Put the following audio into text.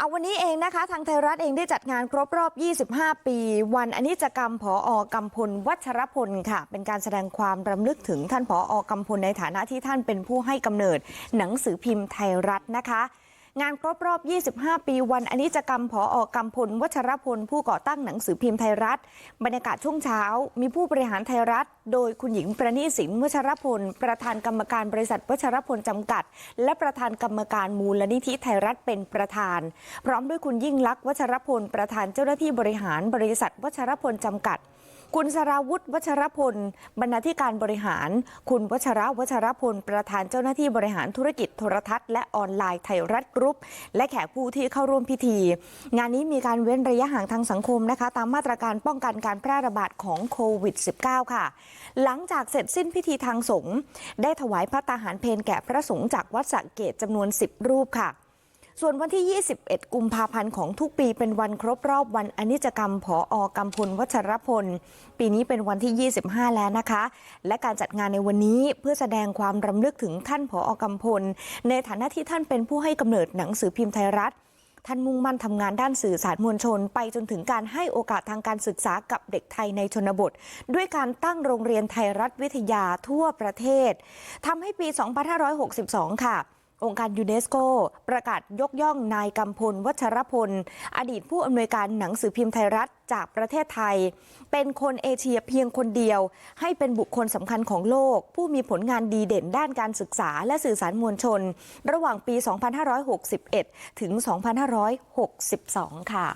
เอาวันนี้เองนะคะทางไทยรัฐเองได้จัดงานครบรอบ25ปีวันอนิจกรรมผออกำพลวัชรพลค่ะ เป็นการแสดงความรำลึกถึงท่านผออกำพลในฐานะที่ท่านเป็นผู้ให้กำเนิดหนังสือพิมพ์ไทยรัฐนะคะ งานครบรอบ 25 ปีวันอนิจกรรมผออกำพลวัชรพล ผู้ก่อตั้งหนังสือพิมพ์ไทยรัฐ บรรยากาศช่วงเช้า มีผู้บริหารไทยรัฐ โดยคุณหญิงประณีสินวัชรพล ประธานกรรมการบริษัทวัชรพลจำกัด และประธานกรรมการมูลนิธิไทยรัฐเป็นประธาน พร้อมด้วยคุณยิ่งลักษณ์วัชรพล ประธานเจ้าหน้าที่บริหารบริษัทวัชรพลจำกัด คุณสราวุฒิวัชรพลบรรณาธิการบริหาร คุณวัชระวัชรพล ประธานเจ้าหน้าที่บริหารธุรกิจโทรทัศน์และออนไลน์ไทยรัฐกรุ๊ป และแขกผู้ที่เข้าร่วมพิธี งานนี้มีการเว้นระยะห่างทางสังคมนะคะ ตามมาตรการป้องกันการแพร่ระบาดของโควิด -19 ค่ะ หลังจากเสร็จสิ้นพิธีทางสงฆ์ได้ถวายพระตาหารเพลแก่พระสงฆ์จากวัดสระเกตจำนวน 10 รูปค่ะ ส่วนวันที่ 21 กุมภาพันธ์ของทุกปีเป็นวันครบรอบวันอนิจกรรมผออกำพลวัชรพล ปีนี้เป็นวันที่ 25 แล้วนะคะ และการจัดงานในวันนี้เพื่อแสดงความรำลึกถึงท่านผออกำพล ในฐานะที่ท่านเป็นผู้ให้กำเนิดหนังสือพิมพ์ไทยรัฐท่านมุ่งมั่นทำงานด้านสื่อสารมวลชน ไปจนถึงการให้โอกาสทางการศึกษากับเด็กไทยในชนบท ด้วยการตั้งโรงเรียนไทยรัฐวิทยาทั่วประเทศทำให้ปี 2562 ค่ะองค์ การยูเนสโกประกาศยกย่องนายกำพลวัชรพลอดีตผู้อำนวยการหนังสือพิมพ์ไทยรัฐจากประเทศไทยเป็นคนเอเชียเพียงคนเดียว ให้เป็นบุคคลสำคัญของโลก ผู้มีผลงานดีเด่นด้านการศึกษาและสื่อสารมวลชน ระหว่างปี 2561 ถึง 2562 ค่ะ